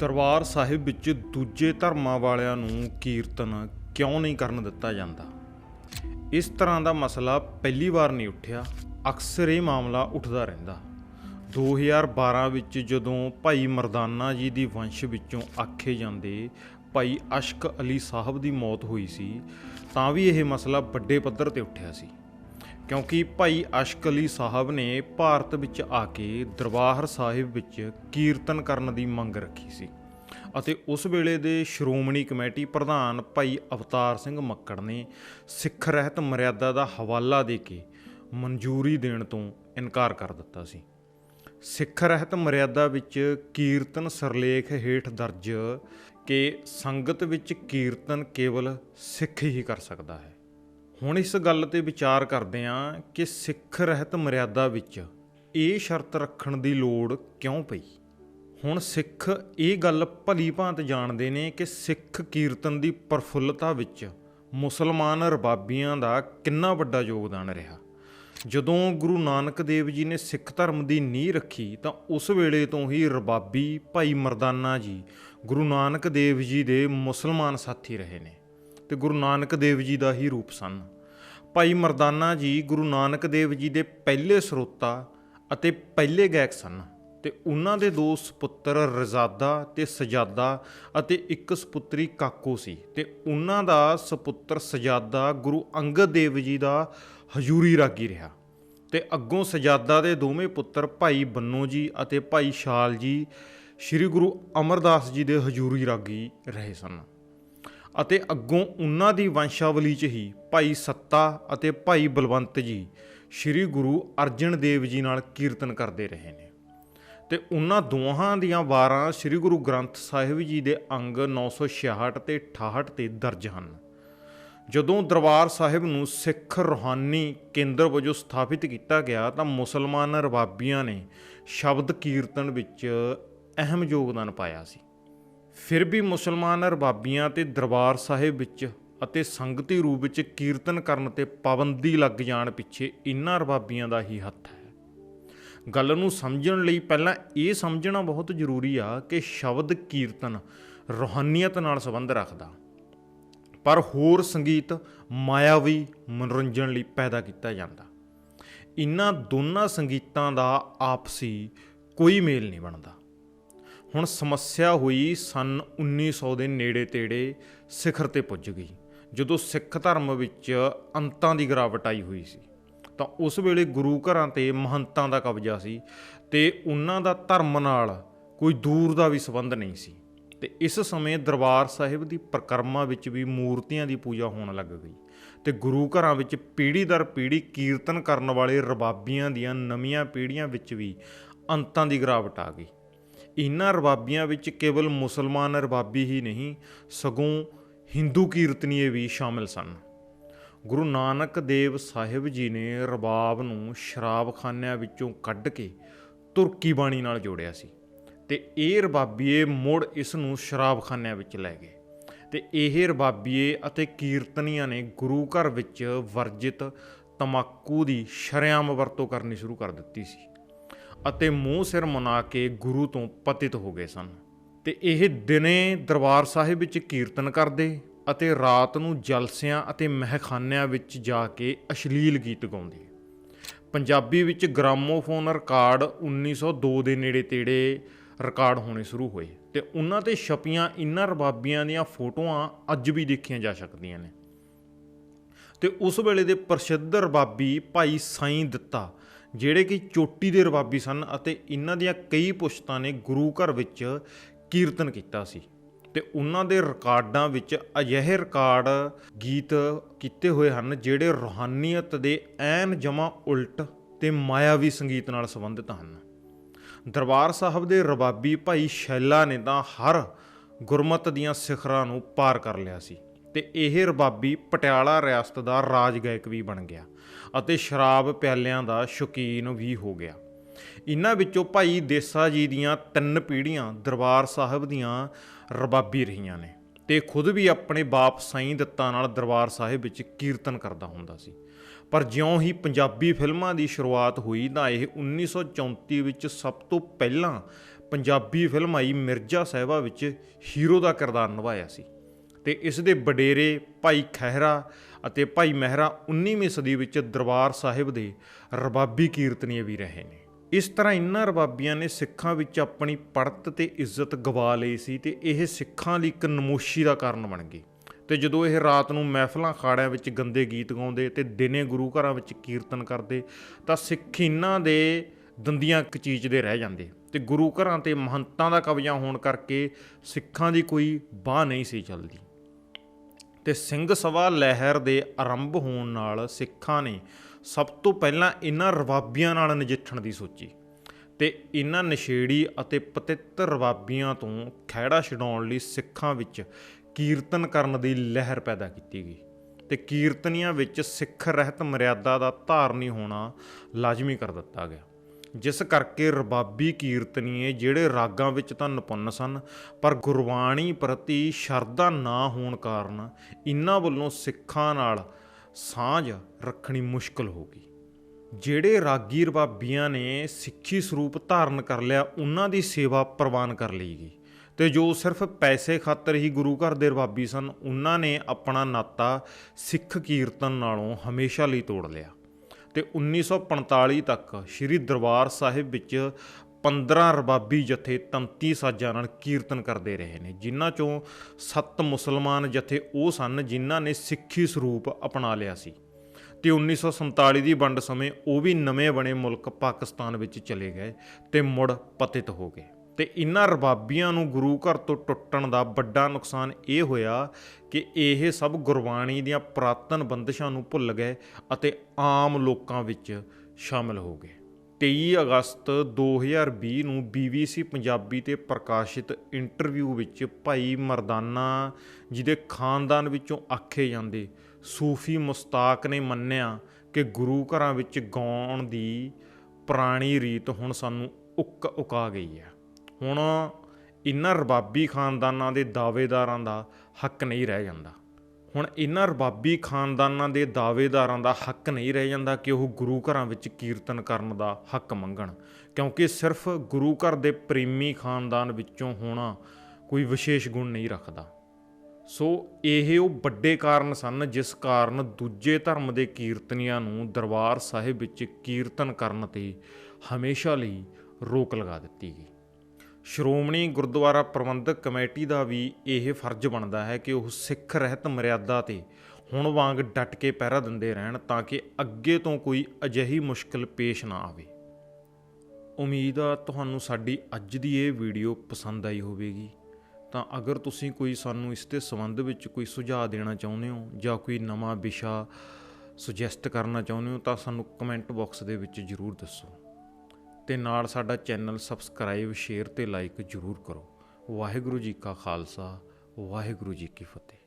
ਦਰਬਾਰ ਸਾਹਿਬ ਵਿੱਚ ਦੂਜੇ ਧਰਮਾਂ ਵਾਲਿਆਂ ਨੂੰ ਕੀਰਤਨ ਕਿਉਂ ਨਹੀਂ ਕਰਨ ਦਿੱਤਾ ਜਾਂਦਾ? ਇਸ ਤਰ੍ਹਾਂ ਦਾ ਮਸਲਾ ਪਹਿਲੀ ਵਾਰ ਨਹੀਂ ਉੱਠਿਆ, ਅਕਸਰ ਇਹ ਮਾਮਲਾ ਉੱਠਦਾ ਰਹਿੰਦਾ। 2012 ਵਿੱਚ ਜਦੋਂ ਭਾਈ ਮਰਦਾਨਾ ਜੀ ਦੀ ਵੰਸ਼ ਵਿੱਚੋਂ ਆਖੇ ਜਾਂਦੇ ਭਾਈ ਅਸ਼ਕ ਅਲੀ ਸਾਹਿਬ ਦੀ ਮੌਤ ਹੋਈ ਸੀ, ਤਾਂ ਵੀ ਇਹ ਮਸਲਾ ਵੱਡੇ ਪੱਧਰ ਤੇ ਉੱਠਿਆ ਸੀ। ਕਿਉਂਕਿ ਭਾਈ ਅਸ਼ਕ ਅਲੀ ਸਾਹਿਬ ਨੇ ਭਾਰਤ ਵਿੱਚ ਆ ਕੇ ਦਰਬਾਰ ਸਾਹਿਬ ਵਿੱਚ ਕੀਰਤਨ ਕਰਨ ਦੀ ਮੰਗ ਰੱਖੀ ਸੀ। ਅਤੇ ਉਸ ਵੇਲੇ ਦੇ ਸ਼੍ਰੋਮਣੀ ਕਮੇਟੀ ਪ੍ਰਧਾਨ ਭਾਈ ਅਵਤਾਰ ਸਿੰਘ ਮੱਕੜ ਨੇ ਸਿੱਖ ਰਹਿਤ ਮਰਿਆਦਾ ਦਾ ਹਵਾਲਾ ਦੇ ਕੇ ਮਨਜ਼ੂਰੀ ਦੇਣ ਤੋਂ ਇਨਕਾਰ ਕਰ ਦਿੱਤਾ ਸੀ। ਸਿੱਖ ਰਹਿਤ ਮਰਿਆਦਾ ਵਿੱਚ ਕੀਰਤਨ ਸਰਲੇਖ ਹੇਠ ਦਰਜ ਕਿ ਸੰਗਤ ਵਿੱਚ ਕੀਰਤਨ ਕੇਵਲ ਸਿੱਖ ਹੀ ਕਰ ਸਕਦਾ ਹੈ। ਹੁਣ ਇਸ ਗੱਲ ਤੇ ਵਿਚਾਰ ਕਰਦੇ ਹਾਂ ਕਿ ਸਿੱਖ ਰਹਿਤ ਮਰਿਆਦਾ ਵਿੱਚ ਇਹ ਸ਼ਰਤ ਰੱਖਣ ਦੀ ਲੋੜ ਕਿਉਂ ਪਈ? ਹੁਣ ਸਿੱਖ ਇਹ ਗੱਲ ਭਲੀ ਭਾਂਤ ਜਾਣਦੇ ਨੇ ਕਿ ਸਿੱਖ ਕੀਰਤਨ ਦੀ ਪ੍ਰਫੁੱਲਤਾ ਵਿੱਚ ਮੁਸਲਮਾਨ ਰਬਾਬੀਆਂ ਦਾ ਕਿੰਨਾ ਵੱਡਾ ਯੋਗਦਾਨ ਰਿਹਾ। ਜਦੋਂ ਗੁਰੂ ਨਾਨਕ ਦੇਵ ਜੀ ਨੇ ਸਿੱਖ ਧਰਮ ਦੀ ਨੀਂਹ ਰੱਖੀ ਤਾਂ ਉਸ ਵੇਲੇ ਤੋਂ ਹੀ ਰਬਾਬੀ ਭਾਈ ਮਰਦਾਨਾ ਜੀ, ਗੁਰੂ ਨਾਨਕ ਦੇਵ ਜੀ ਦੇ ਮੁਸਲਮਾਨ ਸਾਥੀ ਰਹੇ ਨੇ। ਤੇ ਗੁਰੂ ਨਾਨਕ ਦੇਵ ਜੀ ਦਾ ਹੀ ਰੂਪ ਸਨ। ਭਾਈ ਮਰਦਾਨਾ ਜੀ ਗੁਰੂ ਨਾਨਕ ਦੇਵ ਜੀ ਦੇ ਪਹਿਲੇ ਸਰੋਤਾ ਅਤੇ ਪਹਿਲੇ ਗਾਇਕ ਸਨ ਤੇ ਉਹਨਾਂ ਦੇ ਦੋ ਸੁਪੁੱਤਰ ਰਜ਼ਾਦਾ ਤੇ ਸਜਾਦਾ ਅਤੇ ਇੱਕ ਸੁਪੁੱਤਰੀ ਕਾਕੋ ਸੀ ਤੇ ਉਹਨਾਂ ਦਾ ਸੁਪੁੱਤਰ ਸਜਾਦਾ ਗੁਰੂ ਅੰਗਦ ਦੇਵ ਜੀ ਦਾ ਹਜੂਰੀ ਰਾਗੀ ਰਿਹਾ। ਤੇ ਅੱਗੋਂ ਸਜਾਦਾ ਦੇ ਦੋਵੇਂ ਪੁੱਤਰ ਭਾਈ ਬੰਨੋ ਜੀ ਅਤੇ ਭਾਈ ਸ਼ਾਲ ਜੀ, ਸ੍ਰੀ ਗੁਰੂ ਅਮਰਦਾਸ ਜੀ ਦੇ ਹਜੂਰੀ ਰਾਗੀ ਰਹੇ ਸਨ। ਅਤੇ ਅੱਗੋਂ ਉਹਨਾਂ ਦੀ ਵੰਸ਼ਾਵਲੀ 'ਚ ਹੀ ਭਾਈ ਸੱਤਾ ਅਤੇ ਭਾਈ ਬਲਵੰਤ ਜੀ ਸ੍ਰੀ ਗੁਰੂ ਅਰਜਨ ਦੇਵ ਜੀ ਨਾਲ ਕੀਰਤਨ ਕਰਦੇ ਰਹੇ ਨੇ। ਤੇ ਉਹਨਾਂ ਦੋਹਾਂ ਦੀਆਂ ਵਾਰਾਂ ਸ੍ਰੀ ਗੁਰੂ ਗ੍ਰੰਥ ਸਾਹਿਬ ਜੀ ਦੇ ਅੰਗ 966 ਤੇ 68 ਤੇ ਦਰਜ ਹਨ। ਜਦੋਂ ਦਰਬਾਰ ਸਾਹਿਬ ਨੂੰ ਸਿੱਖ ਰੂਹਾਨੀ ਕੇਂਦਰ ਵਜੋਂ ਸਥਾਪਿਤ ਕੀਤਾ ਗਿਆ ਤਾਂ ਮੁਸਲਮਾਨ ਰਬਾਬੀਆਂ ਨੇ ਸ਼ਬਦ ਕੀਰਤਨ ਵਿੱਚ ਅਹਿਮ ਯੋਗਦਾਨ ਪਾਇਆ ਸੀ। ਫਿਰ ਵੀ ਮੁਸਲਮਾਨ ਰਬਾਬੀਆਂ ਤੇ ਦਰਬਾਰ ਸਾਹਿਬ ਵਿੱਚ ਅਤੇ ਸੰਗਤੀ ਰੂਪ ਵਿੱਚ ਕੀਰਤਨ ਕਰਨ ਤੇ ਪਾਬੰਦੀ ਲੱਗ ਜਾਣ ਪਿੱਛੇ ਇਨ੍ਹਾਂ ਰਬਾਬੀਆਂ ਦਾ ਹੀ ਹੱਥ ਹੈ। ਗੱਲ ਨੂੰ ਸਮਝਣ ਲਈ ਪਹਿਲਾਂ ਇਹ ਸਮਝਣਾ ਬਹੁਤ ਜ਼ਰੂਰੀ ਆ ਕਿ ਸ਼ਬਦ ਕੀਰਤਨ ਰੂਹਾਨੀਅਤ ਨਾਲ ਸੰਬੰਧ ਰੱਖਦਾ। ਪਰ ਹੋਰ ਸੰਗੀਤ ਮਾਇਆਵੀ ਮਨੋਰੰਜਨ ਲਈ ਪੈਦਾ ਕੀਤਾ ਜਾਂਦਾ। ਇਨ੍ਹਾਂ ਦੋਨਾਂ ਸੰਗੀਤਾਂ ਦਾ ਆਪਸੀ ਕੋਈ ਮੇਲ ਨਹੀਂ ਬਣਦਾ। ਹੁਣ ਸਮੱਸਿਆ ਹੋਈ ਸਨ 1900 ਦੇ ਨੇੜੇ ਤੇੜੇ ਸਿਖਰ ਤੇ ਪੁੱਜ ਗਈ। ਜਦੋਂ ਸਿੱਖ ਧਰਮ ਵਿੱਚ ਅੰਤਾਂ ਦੀ ਗਿਰਾਵਟ ਆਈ ਹੋਈ ਸੀ, ਤਾਂ ਉਸ ਵੇਲੇ ਗੁਰੂ ਘਰਾਂ ਤੇ ਮਹੰਤਾਂ ਦਾ ਕਬਜ਼ਾ ਸੀ ਤੇ ਉਹਨਾਂ ਦਾ ਧਰਮ ਨਾਲ ਕੋਈ ਦੂਰ ਦਾ ਵੀ ਸੰਬੰਧ ਨਹੀਂ ਸੀ। ਤੇ ਇਸ ਸਮੇਂ ਦਰਬਾਰ ਸਾਹਿਬ ਦੀ ਪ੍ਰਕਰਮਾ ਵਿੱਚ ਵੀ ਮੂਰਤੀਆਂ ਦੀ ਪੂਜਾ ਹੋਣ ਲੱਗ ਗਈ ਤੇ ਗੁਰੂ ਘਰਾਂ ਵਿੱਚ ਪੀੜ੍ਹੀ ਦਰ ਪੀੜ੍ਹੀ ਕੀਰਤਨ ਕਰਨ ਵਾਲੇ ਰਬਾਬੀਆਂ ਦੀਆਂ ਨਵੀਆਂ ਪੀੜ੍ਹੀਆਂ ਵਿੱਚ ਵੀ ਅੰਤਾਂ ਦੀ ਗਿਰਾਵਟ ਆ ਗਈ। ਇਹਨਾਂ ਰਬਾਬੀਆਂ ਵਿੱਚ ਕੇਵਲ ਮੁਸਲਮਾਨ ਰਬਾਬੀ ਹੀ ਨਹੀਂ, ਸਗੋਂ ਹਿੰਦੂ ਕੀਰਤਨੀਏ ਵੀ ਸ਼ਾਮਿਲ ਸਨ। ਗੁਰੂ ਨਾਨਕ ਦੇਵ ਸਾਹਿਬ ਜੀ ਨੇ ਰਬਾਬ ਨੂੰ ਸ਼ਰਾਬਖਾਨਿਆਂ ਵਿੱਚੋਂ ਕੱਢ ਕੇ ਤੁਰਕੀ ਬਾਣੀ ਨਾਲ ਜੋੜਿਆ ਸੀ ਤੇ ਇਹ ਰਬਾਬੀਏ ਮੁੜ ਇਸ ਨੂੰ ਸ਼ਰਾਬਖਾਨਿਆਂ ਵਿੱਚ ਲੈ ਗਏ ਤੇ ਇਹ ਰਬਾਬੀਏ ਅਤੇ ਕੀਰਤਨੀਆਂ ਨੇ ਗੁਰੂ ਘਰ ਵਿੱਚ ਵਰਜਿਤ ਤਮਾਕੂ ਦੀ ਸ਼ਰੇਆਮ ਵਰਤੋਂ ਕਰਨੀ ਸ਼ੁਰੂ ਕਰ ਦਿੱਤੀ ਸੀ। ਅਤੇ ਮੂੰਹ ਸਿਰ ਮਨਾ ਕੇ ਗੁਰੂ ਤੋਂ ਪਤਿਤ ਹੋ ਗਏ ਸਨ। ਤੇ ਇਹ ਦਿਨੇ ਦਰਬਾਰ ਸਾਹਿਬ ਵਿੱਚ ਕੀਰਤਨ ਕਰਦੇ ਅਤੇ ਰਾਤ ਨੂੰ ਜਲਸਿਆਂ ਅਤੇ ਮਹਿਖਾਨਿਆਂ ਵਿੱਚ ਜਾ ਕੇ ਅਸ਼ਲੀਲ ਗੀਤ ਗਾਉਂਦੇ। ਪੰਜਾਬੀ ਵਿੱਚ ਗ੍ਰਾਮੋਫੋਨ ਰਿਕਾਰਡ 1902 ਦੇ ਨੇੜੇ ਤੇੜੇ ਰਿਕਾਰਡ ਹੋਣੇ ਸ਼ੁਰੂ ਹੋਏ ਤੇ ਉਹਨਾਂ ਤੇ ਛਪੀਆਂ ਇਨ੍ਹਾਂ ਰਬਾਬੀਆਂ ਦੀਆਂ ਫੋਟੋਆਂ ਅੱਜ ਵੀ ਦੇਖੀਆਂ ਜਾ ਸਕਦੀਆਂ ਨੇ। ਤੇ ਉਸ ਵੇਲੇ ਦੇ ਪ੍ਰਸਿੱਧ ਰਬਾਬੀ ਭਾਈ ਸਾਈਂ ਦਿੱਤਾ ਜਿਹੜੇ ਕਿ ਚੋਟੀ ਦੇ ਰਬਾਬੀ ਸਨ ਅਤੇ ਇਹਨਾਂ ਦੀਆਂ ਕਈ ਪੁਸ਼ਤਾਂ ਨੇ ਗੁਰੂ ਘਰ ਵਿੱਚ ਕੀਰਤਨ ਕੀਤਾ ਸੀ। ਤੇ ਉਹਨਾਂ ਦੇ ਰਿਕਾਰਡਾਂ ਵਿੱਚ ਅਜਿਹੇ ਰਿਕਾਰਡ ਗੀਤ ਕੀਤੇ ਹੋਏ ਹਨ ਜਿਹੜੇ ਰੂਹਾਨੀਅਤ ਦੇ ਐਨ ਜਮਾ ਉਲਟ ਤੇ ਮਾਇਆਵੀ ਸੰਗੀਤ ਨਾਲ ਸੰਬੰਧਿਤ ਹਨ। ਦਰਬਾਰ ਸਾਹਿਬ ਦੇ ਰਬਾਬੀ ਭਾਈ ਸ਼ੈਲਾ ਨੇ ਤਾਂ ਹਰ ਗੁਰਮਤ ਦੀਆਂ ਸਿਖਰਾਂ ਨੂੰ ਪਾਰ ਕਰ ਲਿਆ ਸੀ ਤੇ ਇਹ ਰਬਾਬੀ ਪਟਿਆਲਾ ਰਿਆਸਤ ਦਾ ਰਾਜ ਗਾਇਕ ਵੀ ਬਣ ਗਿਆ। ਅਤੇ ਸ਼ਰਾਬ ਪਿਆਲਿਆਂ ਦਾ ਸ਼ੌਕੀਨ ਵੀ ਹੋ ਗਿਆ। ਇਹਨਾਂ ਵਿੱਚੋਂ ਭਾਈ ਦੇਸਾ ਜੀ ਦੀਆਂ ਤਿੰਨ ਪੀੜ੍ਹੀਆਂ ਦਰਬਾਰ ਸਾਹਿਬ ਦੀਆਂ ਰਬਾਬੀ ਰਹੀਆਂ ਨੇ ਤੇ ਖੁਦ ਵੀ ਆਪਣੇ ਬਾਪ ਸਾਈਂ ਦਿੱਤਾ ਨਾਲ ਦਰਬਾਰ ਸਾਹਿਬ ਵਿੱਚ ਕੀਰਤਨ ਕਰਦਾ ਹੁੰਦਾ ਸੀ। ਪਰ ਜਿਉਂ ਹੀ ਪੰਜਾਬੀ ਫਿਲਮਾਂ ਦੀ ਸ਼ੁਰੂਆਤ ਹੋਈ ਤਾਂ ਇਹ 1934 ਵਿੱਚ ਸਭ ਤੋਂ ਪਹਿਲਾਂ ਪੰਜਾਬੀ ਫਿਲਮ ਆਈ ਮਿਰਜ਼ਾ ਸਾਹਿਬਾ ਵਿੱਚ ਹੀਰੋ ਦਾ ਕਿਰਦਾਰ ਨਿਭਾਇਆ ਸੀ। ਤੇ ਇਸ ਦੇ ਵਡੇਰੇ ਭਾਈ ਖਹਿਰਾ ਅਤੇ ਭਾਈ ਮਹਿਰਾ 19ਵੀਂ ਸਦੀ ਵਿੱਚ ਦਰਬਾਰ ਸਾਹਿਬ ਦੇ ਰਬਾਬੀ ਕੀਰਤਨੀਏ ਵੀ ਰਹੇ ਨੇ। ਇਸ ਤਰ੍ਹਾਂ ਇਨ੍ਹਾਂ ਰਬਾਬੀਆਂ ਨੇ ਸਿੱਖਾਂ ਵਿੱਚ ਆਪਣੀ ਪੜਤ ਤੇ ਇੱਜ਼ਤ ਗਵਾ ਲਈ ਸੀ ਤੇ ਇਹ ਸਿੱਖਾਂ ਲਈ ਇੱਕ ਨਮੋਸ਼ੀ ਦਾ ਕਾਰਨ ਬਣ ਗਈ ਤੇ ਜਦੋਂ ਇਹ ਰਾਤ ਨੂੰ ਮਹਿਫਲਾਂ ਖਾੜਿਆਂ ਵਿੱਚ ਗੰਦੇ ਗੀਤ ਗਾਉਂਦੇ ਤੇ ਦਿਨੇ ਗੁਰੂ ਘਰਾਂ ਵਿੱਚ ਕੀਰਤਨ ਕਰਦੇ, ਤਾਂ ਸਿੱਖ ਇਹਨਾਂ ਦੇ ਦੰਦੀਆਂ ਕਚੀਚਦੇ ਰਹਿ ਜਾਂਦੇ। ਤੇ ਗੁਰੂ ਘਰਾਂ ਤੇ ਮਹੰਤਾਂ ਦਾ ਕਬਜ਼ਾ ਹੋਣ ਕਰਕੇ ਸਿੱਖਾਂ ਦੀ ਕੋਈ ਬਾਹ ਨਹੀਂ ਸੀ ਚੱਲਦੀ। ਤੇ ਸਿੰਘ ਸਭਾ ਲਹਿਰ ਦੇ ਆਰੰਭ ਹੋਣ ਨਾਲ ਸਿੱਖਾਂ ਨੇ ਸਭ ਤੋਂ ਪਹਿਲਾਂ ਇਹਨਾਂ ਰਵਾਬੀਆਂ ਨਾਲ ਨਜਿੱਠਣ ਦੀ ਸੋਚੀ ਤੇ ਇਹਨਾਂ ਨਸ਼ੇੜੀ ਅਤੇ ਪਤਿੱਤ ਰਵਾਬੀਆਂ ਤੋਂ ਖਹਿੜਾ ਛਡਾਉਣ ਲਈ ਸਿੱਖਾਂ ਵਿੱਚ ਕੀਰਤਨ ਕਰਨ ਦੀ ਲਹਿਰ ਪੈਦਾ ਕੀਤੀ ਗਈ ਤੇ ਕੀਰਤਨੀਆਂ ਵਿੱਚ ਸਿੱਖ ਰਹਿਤ ਮਰਿਆਦਾ ਦਾ ਧਾਰਨੀ ਹੋਣਾ ਲਾਜ਼ਮੀ ਕਰ ਦਿੱਤਾ ਗਿਆ। ਜਿਸ ਕਰਕੇ ਰਬਾਬੀ ਕੀਰਤਨੀਏ ਜਿਹੜੇ ਰਾਗਾਂ ਵਿੱਚ ਤਾਂ ਨਿਪੁੰਨ ਸਨ, ਪਰ ਗੁਰਬਾਣੀ ਪ੍ਰਤੀ ਸ਼ਰਧਾ ਨਾ ਹੋਣ ਕਾਰਨ ਇਨ੍ਹਾਂ ਵੱਲੋਂ ਸਿੱਖਾਂ ਨਾਲ ਸਾਂਝ ਰੱਖਣੀ ਮੁਸ਼ਕਲ ਹੋ ਗਈ। ਜਿਹੜੇ ਰਾਗੀ ਰਬਾਬੀਆਂ ਨੇ ਸਿੱਖੀ ਸਰੂਪ ਧਾਰਨ ਕਰ ਲਿਆ ਉਹਨਾਂ ਦੀ ਸੇਵਾ ਪ੍ਰਵਾਨ ਕਰ ਲਈ ਗਈ। ਤੇ ਜੋ ਸਿਰਫ ਪੈਸੇ ਖਾਤਰ ਹੀ ਗੁਰੂ ਘਰ ਦੇ ਰਬਾਬੀ ਸਨ ਉਹਨਾਂ ਨੇ ਆਪਣਾ ਨਾਤਾ ਸਿੱਖ ਕੀਰਤਨ ਨਾਲੋਂ ਹਮੇਸ਼ਾ ਲਈ ਤੋੜ ਲਿਆ। ਤੇ 1945 ਤੱਕ ਸ੍ਰੀ ਦਰਬਾਰ ਸਾਹਿਬ ਵਿੱਚ 15 ਰਬਾਬੀ ਜਥੇ ਤੰਤੀ ਸਾਜ਼ਾਂ ਨਾਲ ਕੀਰਤਨ ਕਰਦੇ ਰਹੇ ਨੇ, ਜਿਨ੍ਹਾਂ ਚੋਂ 7 ਮੁਸਲਮਾਨ ਜਥੇ ਉਹ ਸਨ ਜਿਨ੍ਹਾਂ ਨੇ ਸਿੱਖੀ ਸਰੂਪ ਅਪਣਾ ਲਿਆ ਸੀ। ਤੇ 1947 ਦੀ ਵੰਡ ਸਮੇਂ ਉਹ ਵੀ ਨਵੇਂ ਬਣੇ ਮੁਲਕ ਪਾਕਿਸਤਾਨ ਵਿੱਚ ਚਲੇ ਗਏ ਤੇ ਮੁੜ ਪਤਿਤ ਹੋ ਗਏ। ਤੇ ਇਨ੍ਹਾਂ ਰਬਾਬੀਆਂ ਨੂੰ ਗੁਰੂ ਘਰ ਤੋਂ ਟੁੱਟਣ ਦਾ ਵੱਡਾ ਨੁਕਸਾਨ ਇਹ ਹੋਇਆ ਕਿ ਇਹ ਸਭ ਗੁਰਬਾਣੀ ਦੀਆਂ ਪ੍ਰਾਤਨ ਬੰਦਸ਼ਾਂ ਨੂੰ ਭੁੱਲ ਗਏ ਅਤੇ ਆਮ ਲੋਕਾਂ ਵਿੱਚ ਸ਼ਾਮਲ ਹੋ ਗਏ। 23 ਅਗਸਤ 2020 ਨੂੰ BBC ਪੰਜਾਬੀ ਤੇ ਪ੍ਰਕਾਸ਼ਿਤ ਇੰਟਰਵਿਊ ਵਿੱਚ ਭਾਈ ਮਰਦਾਨਾ ਜਿਹਦੇ ਖਾਨਦਾਨ ਵਿੱਚੋਂ ਆਖੇ ਜਾਂਦੇ ਸੂਫੀ ਮੁਸਤਾਕ ਨੇ ਮੰਨਿਆ ਕਿ ਗੁਰੂ ਘਰਾਂ ਵਿੱਚ ਗਾਉਣ ਦੀ ਪੁਰਾਣੀ ਰੀਤ ਹੁਣ ਸਾਨੂੰ ਉੱਕ ਉਕਾ ਗਈ ਹੈ। ਹੁਣ ਇਨ੍ਹਾਂ ਰਬਾਬੀ ਖਾਨਦਾਨਾਂ ਦੇ ਦਾਅਵੇਦਾਰਾਂ ਦਾ ਹੱਕ ਨਹੀਂ ਰਹਿ ਜਾਂਦਾ। ਹੁਣ ਇਨ੍ਹਾਂ ਰਬਾਬੀ ਖਾਨਦਾਨਾਂ ਦੇ ਦਾਅਵੇਦਾਰਾਂ ਦਾ ਹੱਕ ਨਹੀਂ ਰਹਿ ਜਾਂਦਾ ਕਿ ਉਹ ਗੁਰੂ ਘਰਾਂ ਵਿੱਚ ਕੀਰਤਨ ਕਰਨ ਦਾ ਹੱਕ ਮੰਗਣ। ਕਿਉਂਕਿ ਸਿਰਫ ਗੁਰੂ ਘਰ ਦੇ ਪ੍ਰੇਮੀ ਖਾਨਦਾਨ ਵਿੱਚੋਂ ਹੋਣਾ ਕੋਈ ਵਿਸ਼ੇਸ਼ ਗੁਣ ਨਹੀਂ ਰੱਖਦਾ। ਸੋ ਇਹ ਉਹ ਵੱਡੇ ਕਾਰਨ ਸਨ ਜਿਸ ਕਾਰਨ ਦੂਜੇ ਧਰਮ ਦੇ ਕੀਰਤਨੀਆਂ ਨੂੰ ਦਰਬਾਰ ਸਾਹਿਬ ਵਿੱਚ ਕੀਰਤਨ ਕਰਨ ਤੇ ਹਮੇਸ਼ਾ ਲਈ ਰੋਕ ਲਗਾ ਦਿੱਤੀ ਗਈ। ਸ਼੍ਰੋਮਣੀ ਗੁਰਦੁਆਰਾ ਪ੍ਰਬੰਧਕ ਕਮੇਟੀ ਦਾ ਵੀ ਇਹ ਫਰਜ਼ ਬਣਦਾ ਹੈ ਕਿ ਉਹ ਸਿੱਖ ਰਹਿਤ ਮਰਿਆਦਾ ਤੇ ਹੁਣ ਵਾਂਗ ਡਟ ਕੇ ਪਹਿਰਾ ਦਿੰਦੇ ਰਹਿਣ ਤਾਂ ਕਿ ਅੱਗੇ ਤੋਂ ਕੋਈ ਅਜਿਹੀ ਮੁਸ਼ਕਲ ਪੇਸ਼ ਨਾ ਆਵੇ। ਉਮੀਦ ਆ ਤੁਹਾਨੂੰ ਸਾਡੀ ਅੱਜ ਦੀ ਇਹ ਵੀਡੀਓ ਪਸੰਦ ਆਈ ਹੋਵੇਗੀ। ਤਾਂ ਅਗਰ ਤੁਸੀਂ ਕੋਈ ਸਾਨੂੰ ਇਸ ਦੇ ਸੰਬੰਧ ਵਿੱਚ ਕੋਈ ਸੁਝਾਅ ਦੇਣਾ ਚਾਹੁੰਦੇ ਹੋ ਜਾਂ ਕੋਈ ਨਵਾਂ ਵਿਸ਼ਾ ਸੁਜੈਸਟ ਕਰਨਾ ਚਾਹੁੰਦੇ ਹੋ ਤਾਂ ਸਾਨੂੰ ਕਮੈਂਟ ਬਾਕਸ ਦੇ ਵਿੱਚ ਜਰੂਰ ਦੱਸੋ। ਤੇ ਨਾਲ ਸਾਡਾ ਚੈਨਲ ਸਬਸਕ੍ਰਾਈਬ, ਸ਼ੇਅਰ ਤੇ ਲਾਈਕ ਜਰੂਰ ਕਰੋ। ਵਾਹਿਗੁਰੂ ਜੀ ਕਾ ਖਾਲਸਾ, ਵਾਹਿਗੁਰੂ ਜੀ ਕੀ ਫਤਿਹ।